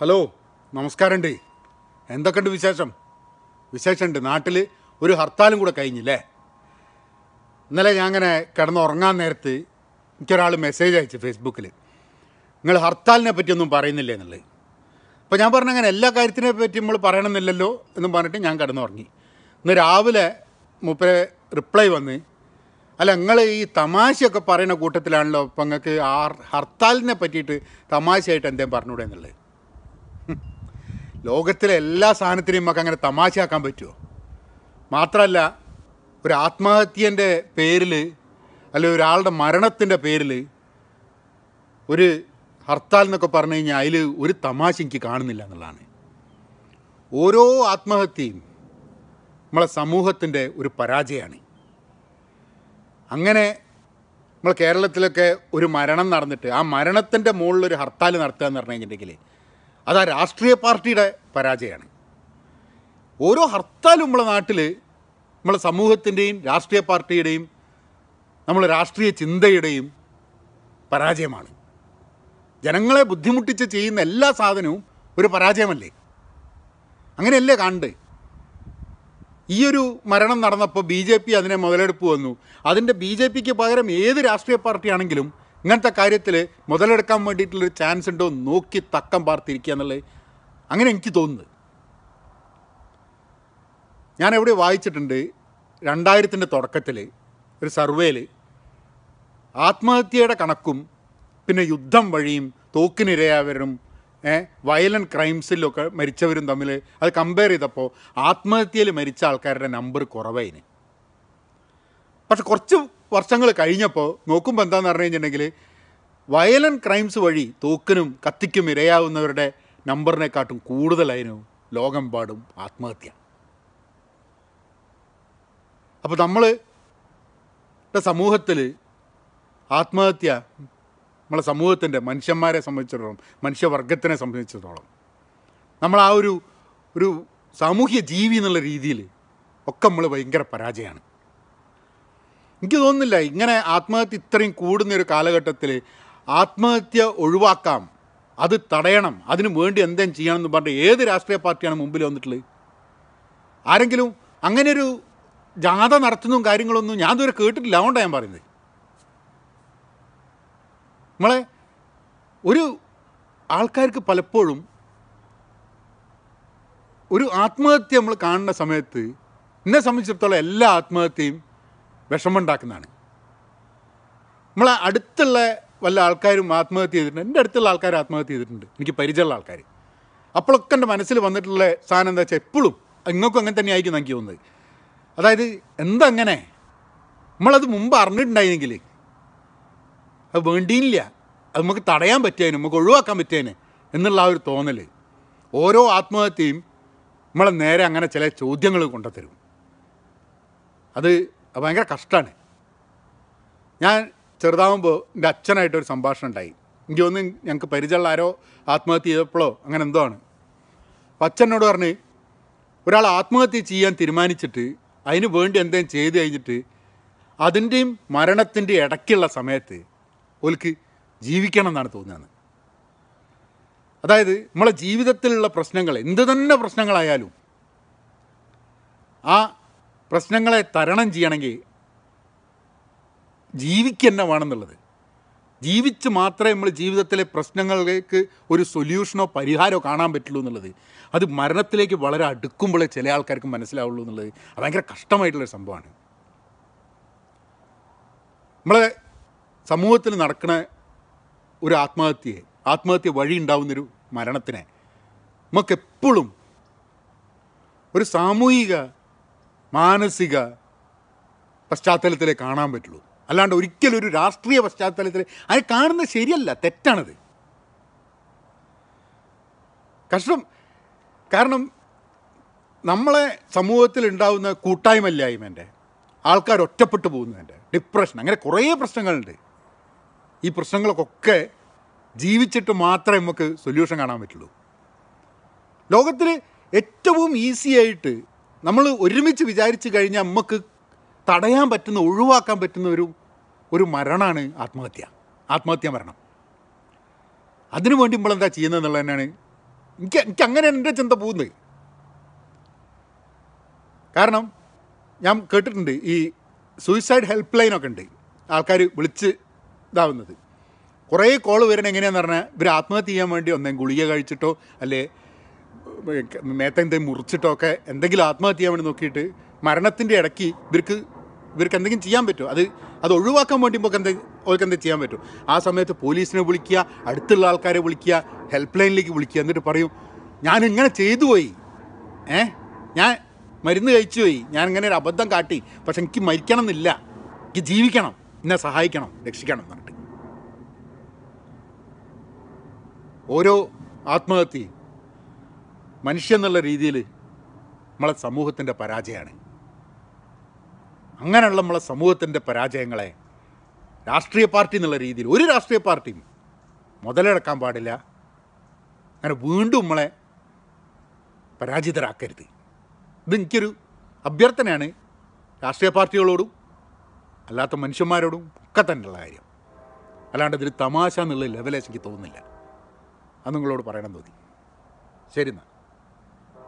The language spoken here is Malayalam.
ഹലോ നമസ്കാരമുണ്ട് എന്തൊക്കെയുണ്ട് വിശേഷം? വിശേഷമുണ്ട് നാട്ടിൽ ഒരു ഹർത്താലും കൂടെ കഴിഞ്ഞില്ലേ? ഇന്നലെ ഞാൻ അങ്ങനെ കിടന്ന് ഉറങ്ങാൻ നേരത്ത് എനിക്കൊരാൾ മെസ്സേജ് അയച്ചു ഫേസ്ബുക്കിൽ നിങ്ങൾ ഹർത്താലിനെ പറ്റിയൊന്നും പറയുന്നില്ലേ എന്നുള്ളത്. അപ്പോൾ ഞാൻ പറഞ്ഞ അങ്ങനെ എല്ലാ കാര്യത്തിനെ പറ്റി നമ്മൾ പറയണമെന്നില്ലല്ലോ എന്ന് പറഞ്ഞിട്ട് ഞാൻ കിടന്നുറങ്ങി. ഇന്ന് രാവിലെ മൂപ്പരെ റിപ്ലൈ വന്ന് അല്ല നിങ്ങൾ ഈ തമാശയൊക്കെ പറയുന്ന കൂട്ടത്തിലാണല്ലോ അപ്പം നിങ്ങൾക്ക് ആ ഹർത്താലിനെ പറ്റിയിട്ട് തമാശയായിട്ട് എന്തേലും പറഞ്ഞുകൂടെ എന്നുള്ളത്. ലോകത്തിലെ എല്ലാ സാധനത്തിനെയും നമുക്ക് അങ്ങനെ തമാശയാക്കാൻ പറ്റുമോ? മാത്രമല്ല ഒരു ആത്മഹത്യന്റെ പേരിൽ അല്ലെ ഒരാളുടെ മരണത്തിന്റെ പേരിൽ ഒരു ഹർത്താൽ എന്നൊക്കെ പറഞ്ഞു കഴിഞ്ഞാൽ അതിൽ ഒരു തമാശ എനിക്ക് കാണുന്നില്ല എന്നുള്ളതാണ്. ഓരോ ആത്മഹത്യയും നമ്മളെ സമൂഹത്തിന്റെ ഒരു പരാജയമാണ്. അങ്ങനെ നമ്മൾ കേരളത്തിലൊക്കെ ഒരു മരണം നടന്നിട്ട് ആ മരണത്തിന്റെ മുകളിലൊരു ഹർത്താൽ നടത്തുക എന്ന് പറഞ്ഞു കഴിഞ്ഞിട്ടുണ്ടെങ്കിൽ അത് ആ രാഷ്ട്രീയ പാർട്ടിയുടെ പരാജയമാണ്. ഓരോ ഹർത്താലും നമ്മളെ നാട്ടിൽ നമ്മളെ സമൂഹത്തിന്റെയും രാഷ്ട്രീയ പാർട്ടിയുടെയും നമ്മളെ രാഷ്ട്രീയ ചിന്തയുടെയും പരാജയമാണ്. ജനങ്ങളെ ബുദ്ധിമുട്ടിച്ച് ചെയ്യുന്ന എല്ലാ സാധനവും ഒരു പരാജയമല്ലേ? അങ്ങനെയല്ലേ ഈ ഒരു മരണം നടന്നപ്പോൾ ബി ജെ പി അതിനെ മുതലെടുപ്പ് വന്നു. അതിന്റെ ബി ജെ പിക്ക് പകരം ഏത് രാഷ്ട്രീയ പാർട്ടിയാണെങ്കിലും ഇങ്ങനത്തെ കാര്യത്തിൽ മുതലെടുക്കാൻ വേണ്ടിയിട്ടുള്ളൊരു ചാൻസ് ഉണ്ടോ നോക്കി തക്കം പാർത്തിരിക്കുക എന്നുള്ളത് അങ്ങനെ എനിക്ക് തോന്നുന്നത്. ഞാൻ എവിടെ വായിച്ചിട്ടുണ്ട് രണ്ടായിരത്തിന്റെ തുടക്കത്തിൽ ഒരു സർവേയിൽ ആത്മഹത്യയുടെ കണക്കും പിന്നെ യുദ്ധം വഴിയും തോക്കിനിരയായവരും വയലന്റ് ക്രൈംസിലൊക്കെ മരിച്ചവരും തമ്മിൽ അത് കമ്പയർ ചെയ്തപ്പോൾ ആത്മഹത്യയിൽ മരിച്ച ആൾക്കാരുടെ നമ്പർ കുറവായിന്. പക്ഷെ കുറച്ച് വർഷങ്ങൾ കഴിഞ്ഞപ്പോൾ നോക്കുമ്പോൾ എന്താണെന്ന് പറഞ്ഞു കഴിഞ്ഞിട്ടുണ്ടെങ്കിൽ വയലന്റ് ക്രൈംസ് വഴി തോക്കിനും കത്തിക്കും ഇരയാവുന്നവരുടെ നമ്പറിനെക്കാട്ടും കൂടുതലായിരുന്നു ലോകമെമ്പാടും ആത്മഹത്യ. അപ്പോൾ നമ്മൾ സമൂഹത്തിൽ ആത്മഹത്യ നമ്മളെ സമൂഹത്തിന്റെ മനുഷ്യന്മാരെ സംബന്ധിച്ചിടത്തോളം മനുഷ്യവർഗത്തിനെ സംബന്ധിച്ചിടത്തോളം നമ്മൾ ആ ഒരു ഒരു സാമൂഹ്യ ജീവി എന്നുള്ള രീതിയിൽ ഒക്കെ നമ്മൾ ഭയങ്കര പരാജയമാണ് എനിക്ക് തോന്നുന്നില്ല ഇങ്ങനെ ആത്മഹത്യ ഇത്രയും കൂടുന്ന ഒരു കാലഘട്ടത്തിൽ ആത്മഹത്യ ഒഴിവാക്കാം അത് തടയണം അതിന് വേണ്ടി എന്തെങ്കിലും ചെയ്യണം എന്ന് പറഞ്ഞിട്ട് ഏത് രാഷ്ട്രീയ പാർട്ടിയാണ് മുമ്പിൽ വന്നിട്ടുള്ളത്? ആരെങ്കിലും അങ്ങനെ ഒരു ജാഥ നടത്തുന്നതും കാര്യങ്ങളൊന്നും ഞാൻ ഇതുവരെ കേട്ടിട്ടില്ല അതുകൊണ്ടാണ് ഞാൻ പറയുന്നത്. നമ്മളെ ഒരു ആൾക്കാർക്ക് പലപ്പോഴും ഒരു ആത്മഹത്യ നമ്മൾ കാണുന്ന സമയത്ത് എന്നെ സംബന്ധിച്ചിടത്തോളം എല്ലാ ആത്മഹത്യയും വിഷമമുണ്ടാക്കുന്നതാണ്. നമ്മളെ അടുത്തുള്ള വല്ല ആൾക്കാരും ആത്മഹത്യ ചെയ്തിട്ടുണ്ട്. എന്റെ അടുത്തുള്ള ആൾക്കാർ ആത്മഹത്യ ചെയ്തിട്ടുണ്ട്. എനിക്ക് പരിചയമുള്ള ആൾക്കാർ അപ്പോഴൊക്കെ എന്റെ മനസ്സിൽ വന്നിട്ടുള്ള സാധനം എന്താ വെച്ചാൽ എപ്പോഴും ഇങ്ങോട്ടും അങ്ങനെ തന്നെ ആയിരിക്കും എനിക്ക് തോന്നുന്നത്. അതായത് എന്തങ്ങനെ? നമ്മളത് മുമ്പ് അറിഞ്ഞിട്ടുണ്ടായിരുന്നെങ്കിൽ അത് വേണ്ടിയില്ല. അത് നമുക്ക് തടയാൻ പറ്റിയതിന് നമുക്ക് ഒഴിവാക്കാൻ പറ്റിയതിന് എന്നുള്ള ആ ഒരു തോന്നൽ ഓരോ ആത്മഹത്യയും നമ്മളെ നേരെ അങ്ങനെ ചില ചോദ്യങ്ങൾ കൊണ്ടുത്തരും. അത് ഭയങ്കര കഷ്ടമാണ് ഞാൻ ചെറുതാവുമ്പോൾ എന്റെ അച്ഛനായിട്ടൊരു സംഭാഷണം ഉണ്ടായി എനിക്ക് ഒന്ന് ഞങ്ങൾക്ക് പരിചയമുള്ള ആരോ ആത്മഹത്യ ചെയ്തപ്പോഴോ അങ്ങനെ എന്തോ ആണ്. അപ്പം അച്ഛനോട് പറഞ്ഞ് ഒരാൾ ആത്മഹത്യ ചെയ്യാൻ തീരുമാനിച്ചിട്ട് അതിന് വേണ്ടി എന്തെങ്കിലും ചെയ്ത് കഴിഞ്ഞിട്ട് അതിന്റെയും മരണത്തിന്റെയും ഇടയ്ക്കുള്ള സമയത്ത് ഓൽക്ക് ജീവിക്കണം എന്നാണ് തോന്നുന്നത്. അതായത് നമ്മളെ ജീവിതത്തിലുള്ള പ്രശ്നങ്ങൾ എന്ത് തന്നെ പ്രശ്നങ്ങളായാലും ആ പ്രശ്നങ്ങളെ തരണം ചെയ്യണമെങ്കിൽ ജീവിക്കന്നെ വേണമെന്നുള്ളത്. ജീവിച്ച് മാത്രമേ നമ്മൾ ജീവിതത്തിലെ പ്രശ്നങ്ങൾക്ക് ഒരു സൊല്യൂഷനോ പരിഹാരമോ കാണാൻ പറ്റുള്ളൂ എന്നുള്ളത്. അത് മരണത്തിലേക്ക് വളരെ അടുക്കുമ്പോഴേ ചില ആൾക്കാർക്ക് മനസ്സിലാവുള്ളൂ എന്നുള്ളത്. അത് ഭയങ്കര കഷ്ടമായിട്ടുള്ളൊരു സംഭവമാണ്. നമ്മളെ സമൂഹത്തിൽ നടക്കുന്ന ഒരു ആത്മഹത്യയെ ആത്മഹത്യ വഴി ഉണ്ടാവുന്നൊരു മരണത്തിനെ നമുക്കെപ്പോഴും ഒരു സാമൂഹിക മാനസിക പശ്ചാത്തലത്തിലേ കാണാൻ പറ്റുള്ളൂ. അല്ലാണ്ട് ഒരിക്കലും ഒരു രാഷ്ട്രീയ പശ്ചാത്തലത്തിൽ അത് കാണുന്നത് ശരിയല്ല തെറ്റാണത്. കഷ്ടം കാരണം നമ്മളെ സമൂഹത്തിൽ ഉണ്ടാവുന്ന കൂട്ടായ്മല്ലായ്മേന്റെ ആൾക്കാർ ഒറ്റപ്പെട്ടു പോകുന്നതിന്റെ ഡിപ്രഷൻ അങ്ങനെ കുറേ പ്രശ്നങ്ങളുണ്ട്. ഈ പ്രശ്നങ്ങൾക്കൊക്കെ ജീവിച്ചിട്ട് മാത്രമേ നമുക്ക് സൊല്യൂഷൻ കാണാൻ പറ്റുള്ളൂ. ലോകത്തിൽ ഏറ്റവും ഈസി ആയിട്ട് നമ്മൾ ഒരുമിച്ച് വിചാരിച്ച് കഴിഞ്ഞാൽ നമുക്ക് തടയാൻ പറ്റുന്ന ഒഴിവാക്കാൻ പറ്റുന്ന ഒരു ഒരു മരണമാണ് ആത്മഹത്യ. ആത്മഹത്യ മരണം. അതിനു വേണ്ടി നമ്മളെന്താ ചെയ്യുന്നത് എന്നുള്ളത് തന്നെയാണ് എനിക്ക് എനിക്ക് അങ്ങനെയാണ് എന്റെ ചിന്ത പോകുന്നത്. കാരണം ഞാൻ കേട്ടിട്ടുണ്ട് ഈ സൂയിസൈഡ് ഹെൽപ്പ് ലൈനൊക്കെ ഉണ്ട്. ആൾക്കാർ വിളിച്ച് ഇതാവുന്നത്. കുറേ കോൾ വരുന്നത് എങ്ങനെയാണെന്ന് പറഞ്ഞാൽ ഇവർ ആത്മഹത്യ ചെയ്യാൻ വേണ്ടി ഒന്നേ ഗുളിക കഴിച്ചിട്ടോ അല്ലേ മേത്തെന്തെങ്കിലും എന്തേ മുറിച്ചിട്ടൊക്കെ എന്തെങ്കിലും ആത്മഹത്യ ചെയ്യാൻ വേണ്ടി നോക്കിയിട്ട് മരണത്തിന്റെ ഇടയ്ക്ക് ഇവർക്ക് ഇവർക്ക് എന്തെങ്കിലും ചെയ്യാൻ പറ്റുമോ? അത് അത് ഒഴിവാക്കാൻ വേണ്ടി നമുക്ക് എന്തെങ്കിലും അവർക്ക് എന്തെങ്കിലും ചെയ്യാൻ പറ്റും? ആ സമയത്ത് പോലീസിനെ വിളിക്കുക അടുത്തുള്ള ആൾക്കാരെ വിളിക്കുക ഹെൽപ്പ് ലൈനിലേക്ക് വിളിക്കുക എന്നിട്ട് പറയും ഞാൻ ഇങ്ങനെ ചെയ്തു പോയി. ഏ? ഞാൻ മരുന്ന് കഴിച്ചു പോയി. ഞാൻ ഇങ്ങനെ ഒരു അബദ്ധം കാട്ടി. പക്ഷെ എനിക്ക് മരിക്കണം എന്നില്ല. എനിക്ക് ജീവിക്കണം. എന്നെ സഹായിക്കണം. രക്ഷിക്കണം. എന്നിട്ട് ഓരോ ആത്മഹത്യയും മനുഷ്യൻ എന്നുള്ള രീതിയിൽ നമ്മളെ സമൂഹത്തിന്റെ പരാജയമാണ്. അങ്ങനെയുള്ള നമ്മളെ സമൂഹത്തിന്റെ പരാജയങ്ങളെ രാഷ്ട്രീയ പാർട്ടി എന്നുള്ള രീതിയിൽ ഒരു രാഷ്ട്രീയ പാർട്ടിയും മുതലെടുക്കാൻ പാടില്ല. അങ്ങനെ വീണ്ടും നമ്മളെ പരാജിതരാക്കരുത്. ഇത് എനിക്കൊരു അഭ്യർത്ഥനയാണ്. രാഷ്ട്രീയ പാർട്ടികളോടും അല്ലാത്ത മനുഷ്യന്മാരോടും ഒക്കെ തന്നെയുള്ള കാര്യം. അല്ലാണ്ട് ഇതിൽ തമാശ എന്നുള്ള ലെവലേശ് എനിക്ക് തോന്നുന്നില്ല. അത് നിങ്ങളോട് പറയണം തോന്നി. ശരി എന്നാൽ